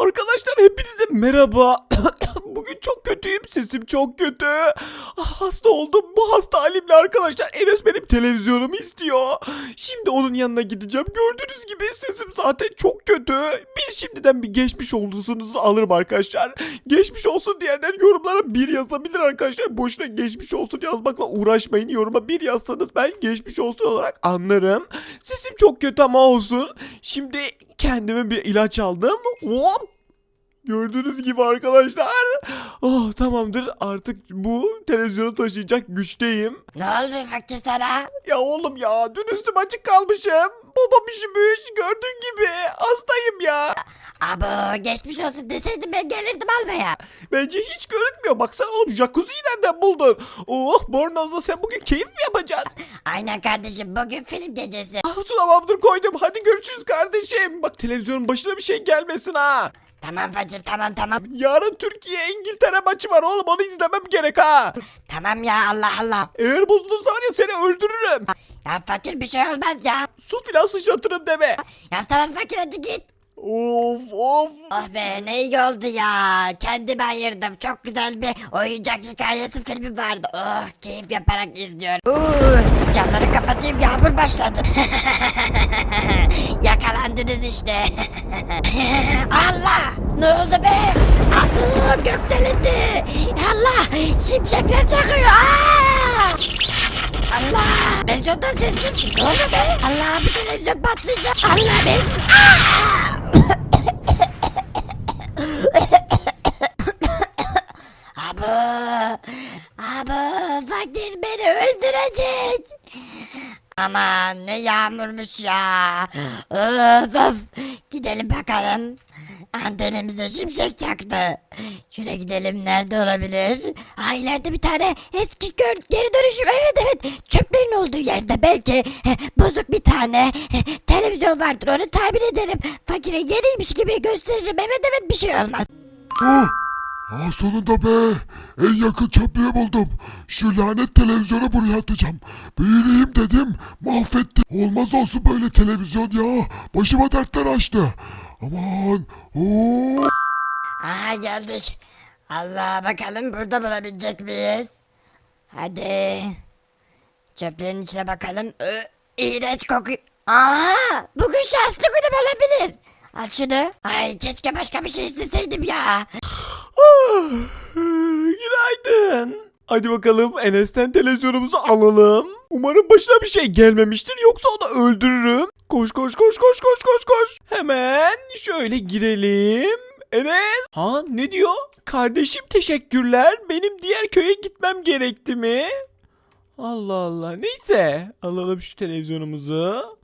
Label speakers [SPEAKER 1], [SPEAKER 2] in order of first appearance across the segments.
[SPEAKER 1] Arkadaşlar hepinize merhaba. Bugün çok kötüyüm. Sesim çok kötü. Ah, Hasta oldum. Bu hasta halimle arkadaşlar Enes benim televizyonumu istiyor. Şimdi onun yanına gideceğim. Gördüğünüz gibi sesim zaten çok kötü. Bir şimdiden bir geçmiş olsunuzu alırım arkadaşlar. Geçmiş olsun diyenler yorumlara bir yazabilir arkadaşlar. Boşuna geçmiş olsun yazmakla uğraşmayın. Yoruma bir yazsanız ben geçmiş olsun olarak anlarım. Sesim çok kötü ama olsun. Şimdi kendime bir ilaç aldım. Hop Gördüğünüz gibi arkadaşlar. Oh tamamdır artık bu televizyonu taşıyacak güçteyim.
[SPEAKER 2] Ne oldu fakir sana?
[SPEAKER 1] Ya oğlum ya dün üstüm açık kalmışım. Babam üşümüş gördüğün gibi hastayım ya.
[SPEAKER 2] Abo geçmiş olsun deseydin ben gelirdim almaya.
[SPEAKER 1] Bence hiç görünmüyor. Baksana oğlum jacuzziyi nereden buldun? Oh bornozla sen bugün keyif mi yapacaksın?
[SPEAKER 2] Aynen kardeşim bugün film gecesi.
[SPEAKER 1] Ah tamamdır koydum. Hadi görüşürüz kardeşim. Bak televizyonun başına bir şey gelmesin ha.
[SPEAKER 2] Tamam fakir tamam tamam.
[SPEAKER 1] Yarın Türkiye İngiltere maçı var oğlum onu izlemem gerek ha.
[SPEAKER 2] Tamam ya Allah Allah.
[SPEAKER 1] Eğer bozulursa var ya seni öldürürüm.
[SPEAKER 2] Ya fakir bir şey olmaz ya.
[SPEAKER 1] Su filan sıçratırım deme.
[SPEAKER 2] Ya tamam fakir hadi git.
[SPEAKER 1] Of of.
[SPEAKER 2] Oh be ne iyi oldu ya. Kendime ayırdım. Çok güzel bir oyuncak hikayesi filmi vardı. Oh keyif yaparak izliyorum. Uh, camları kapatayım yağmur başladı. Yakalandınız işte. Allah ne oldu be? Abo gök delindi. Allah şimşekler çakıyor. Aa! Allah! Televizyondan sesli ne oluyor be? Allah bir televizyon patlayacak. Allah be. Abo! Abo! Fakir beni öldürecek. Aman ne yağmurmuş ya. Öf öf. Gidelim bakalım. Antenimize şimşek çaktı. Şöyle gidelim nerede olabilir? Ha ileride bir tane eski gör geri dönüşüm. Evet evet. Çöplerin olduğu yerde belki eh, bozuk bir tane eh, televizyon vardır. Onu tahmin ederim. Fakire yeniymiş gibi gösteririm. Evet evet bir şey olmaz.
[SPEAKER 3] Ah, ah sonunda be. En yakın çöplüğü buldum. Şu lanet televizyonu buraya atacağım. Büyüleyim dedim. Mahvetti. Olmaz olsun böyle televizyon ya. Başıma dertler açtı. Aman. Oo.
[SPEAKER 2] Aha geldik. Allah bakalım burada bulabilecek miyiz? Hadi. Çöplerin içine bakalım. Ö, iğrenç kokuyor. Aha bugün şanslı günüm olabilir. Al şunu. Ay keşke başka bir şey isteseydim ya.
[SPEAKER 1] Ah, Günaydın. Hadi bakalım Enes'ten televizyonumuzu alalım. Umarım başına bir şey gelmemiştir yoksa onu öldürürüm. Koş koş koş koş koş koş koş. Hemen şöyle girelim. Enes. Ha ne diyor? Kardeşim teşekkürler. Benim diğer köye gitmem gerekti mi? Allah Allah. Neyse. Alalım şu televizyonumuzu.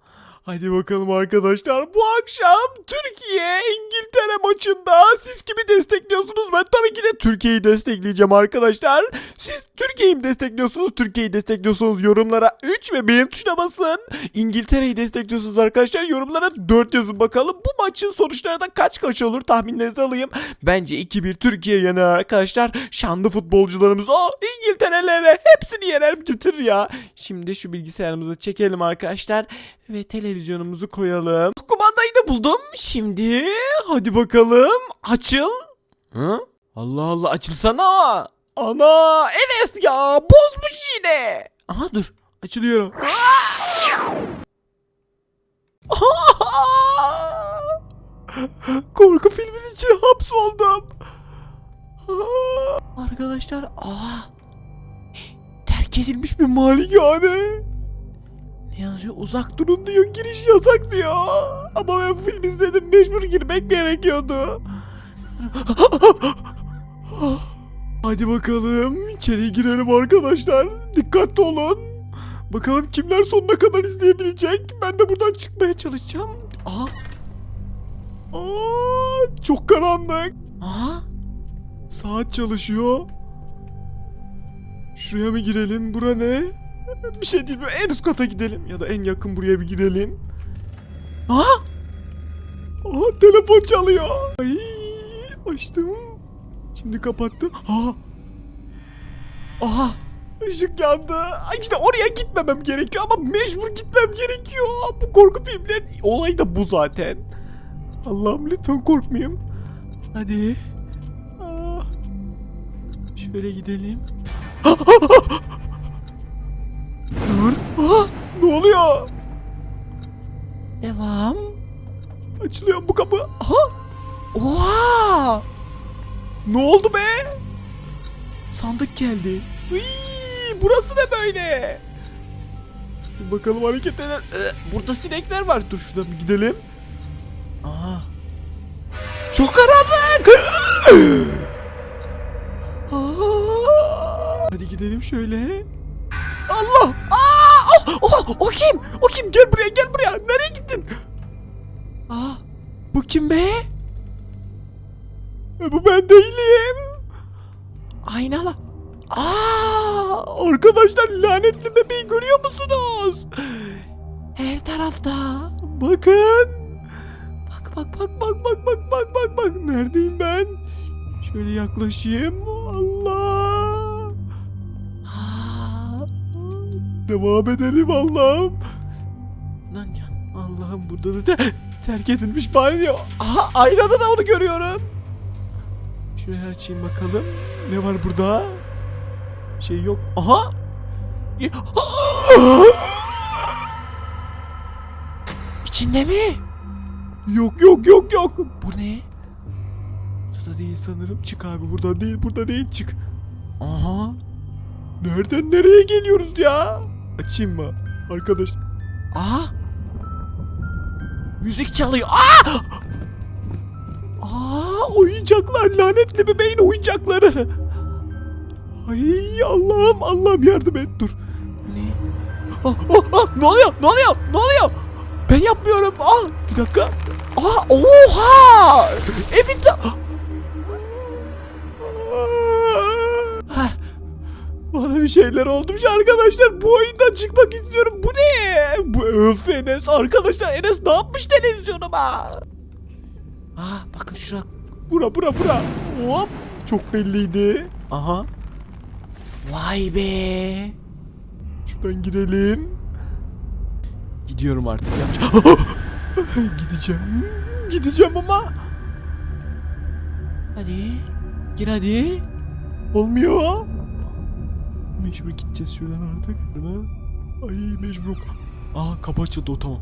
[SPEAKER 1] Hadi bakalım arkadaşlar. Bu akşam Türkiye İngiltere maçında siz kimi destekliyorsunuz? Ben tabii ki de Türkiye'yi destekleyeceğim arkadaşlar. Siz Türkiye'yi destekliyorsunuz? Türkiye'yi destekliyorsunuz. Yorumlara 3 ve beğen tuşuna basın. İngiltere'yi destekliyorsunuz arkadaşlar. Yorumlara 4 yazın bakalım. Bu maçın sonuçları da kaç kaç olur tahminlerinizi alayım. Bence 2-1 Türkiye yener arkadaşlar. Şanlı futbolcularımız o İngiltere'lere hepsini yener bitirir ya. Şimdi şu bilgisayarımızı çekelim arkadaşlar ve televizyonumuzu koyalım. Kumandayı da buldum. Şimdi hadi bakalım açıl. Hı? Allah Allah açılsana. Ana Enes ya bozmuş yine. Aha dur açılıyorum. Korku filmin içine hapsoldum. Arkadaşlar aa terk edilmiş bir malikane. Yazıyor? Uzak durun diyor. Giriş yasak diyor. Ama ben film izledim. Mecbur girmek gerekiyordu. Hadi bakalım. içeri girelim arkadaşlar. Dikkatli olun. Bakalım kimler sonuna kadar izleyebilecek. Ben de buradan çıkmaya çalışacağım. Aha. Aa, çok karanlık. Aha. Saat çalışıyor. Şuraya mı girelim? Bura ne? Bir şey değil? En üst kata gidelim. Ya da en yakın buraya bir girelim. Aha! Aha telefon çalıyor. Ay, açtım. Şimdi kapattım. Aha! Aha! Işık yandı. Ay işte oraya gitmemem gerekiyor ama mecbur gitmem gerekiyor. Bu korku filmlerin olayı da bu zaten. Allah'ım lütfen korkmayayım. Hadi. Aa. Şöyle gidelim. Aa, ne oluyor? Devam. Açılıyor bu kapı. Aha. Oha! Ne oldu be? Sandık geldi. Iy, burası ne böyle? Bir bakalım hareket eden. Burada sinekler var. Dur şuradan bir gidelim. Aha. Çok karanlık. Hadi gidelim şöyle. Allah! O, kim? O kim? Gel buraya, gel buraya. Nereye gittin? Aa! Bu kim be? E, Bu ben değilim. Aynalı. Aa! Arkadaşlar lanetli bebeği görüyor musunuz? Her tarafta. Bakın. Bak bak bak bak bak bak bak bak bak. Neredeyim ben? Şöyle yaklaşayım. Allah. Devam edelim Allah'ım. Lan can Allah'ım burada da terk edilmiş banyo. Aha aynada da onu görüyorum. Şurayı açayım bakalım. Ne var burada? Bir şey yok. Aha. İçinde mi? Yok yok yok yok. Bu ne? Burada değil sanırım. Çık abi burada değil burada değil çık. Aha. Nereden nereye geliyoruz ya? Açayım mı? Arkadaş. Aha. Müzik çalıyor. Aa! Aa, oyuncaklar lanetli bebeğin oyuncakları. Ay Allah'ım Allah'ım yardım et dur. Ne? Ah, ah, ah, ne oluyor? Ne oluyor? Ne oluyor? Ben yapmıyorum. Ah, bir dakika. Aa, oha! Evin ta- bir şeyler olmuş arkadaşlar. Bu oyundan çıkmak istiyorum. Bu ne? Bu öf Enes. Arkadaşlar Enes ne yapmış televizyonuma? Aa bakın şura. Bura bura bura. Hop. Çok belliydi. Aha. Vay be. Şuradan girelim. Gidiyorum artık. Gideceğim. Gideceğim ama. Hadi. Gir hadi. Olmuyor. Mecbur gideceğiz şuradan artık. Ay mecbur. Aa kapı açıldı o tamam.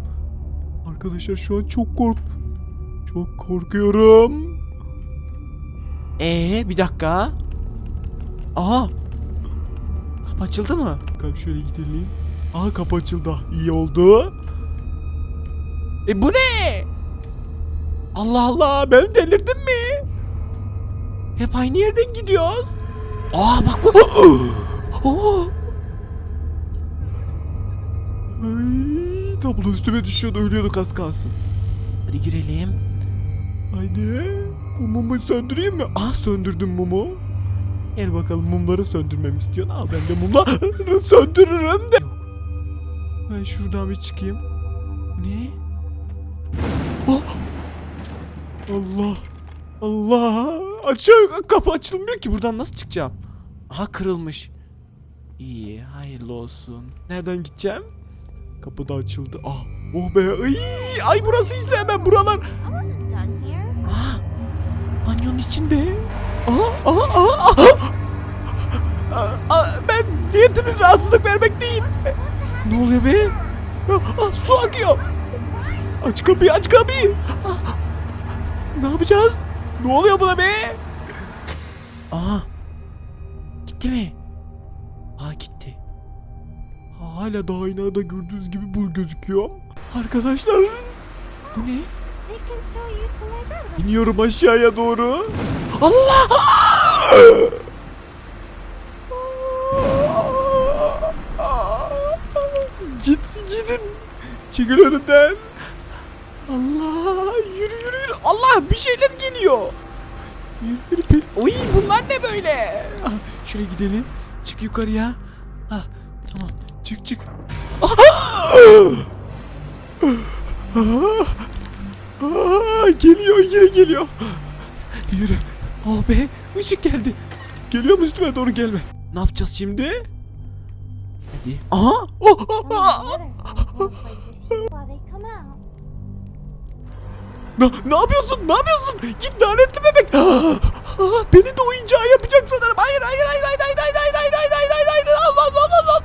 [SPEAKER 1] Arkadaşlar şu an çok kork çok korkuyorum. Ee bir dakika. Aha. Kapı açıldı mı? Bakalım şöyle gidelim. Aha kapı açıldı. İyi oldu. E bu ne? Allah Allah ben delirdim mi? Hep aynı yerden gidiyoruz. Aa bak bu. Ay, tablo üstüme düşüyordu ölüyorduk az kalsın. Hadi girelim. Haydi. Bu mumu söndüreyim mi? Ah söndürdüm mumu. Gel bakalım mumları söndürmemi istiyorsun. Al ben de mumları söndürürüm de. Ben şuradan bir çıkayım. Ne? Ah! Allah. Allah. Açıyor. Kapı açılmıyor ki. Buradan nasıl çıkacağım? Aha kırılmış. İyi. Hayırlı olsun. Nereden gideceğim? Kapı da açıldı. Ah. Oh be. Ay, ay burası ise hemen buralar. Ah. Banyonun içinde. Aha. Aha. Aha. aha. Aa, aa, ben niyetimiz rahatsızlık vermek değil. Ne oluyor be? Ah, ah, su akıyor. Aç kapıyı aç kapıyı. Ah, Ne yapacağız? Ne oluyor buna be? Aha. Gitti mi? Hala daha aynada gördüğünüz gibi bu gözüküyor. Arkadaşlar. Bu ne? İniyorum aşağıya doğru. Allah! Git gidin. Çıkın önümden. Allah yürü yürü yürü. Allah bir şeyler geliyor. Yürü yürü. Pel- Oy bunlar ne böyle? Ah, şöyle gidelim. Çık yukarıya. Ah, tamam çık çık. Geliyor yine geliyor. Yürü. Oh be ışık geldi. Geliyor mu üstüme doğru gelme. Ne yapacağız şimdi? Hadi. Aha. Oh, oh, ne, ne yapıyorsun? Ne yapıyorsun? Git lanetli bebek. Ah, beni de oyuncağı yapacak sanırım. Hayır hayır hayır hayır hayır hayır hayır hayır hayır hayır hayır olmaz olmaz olmaz.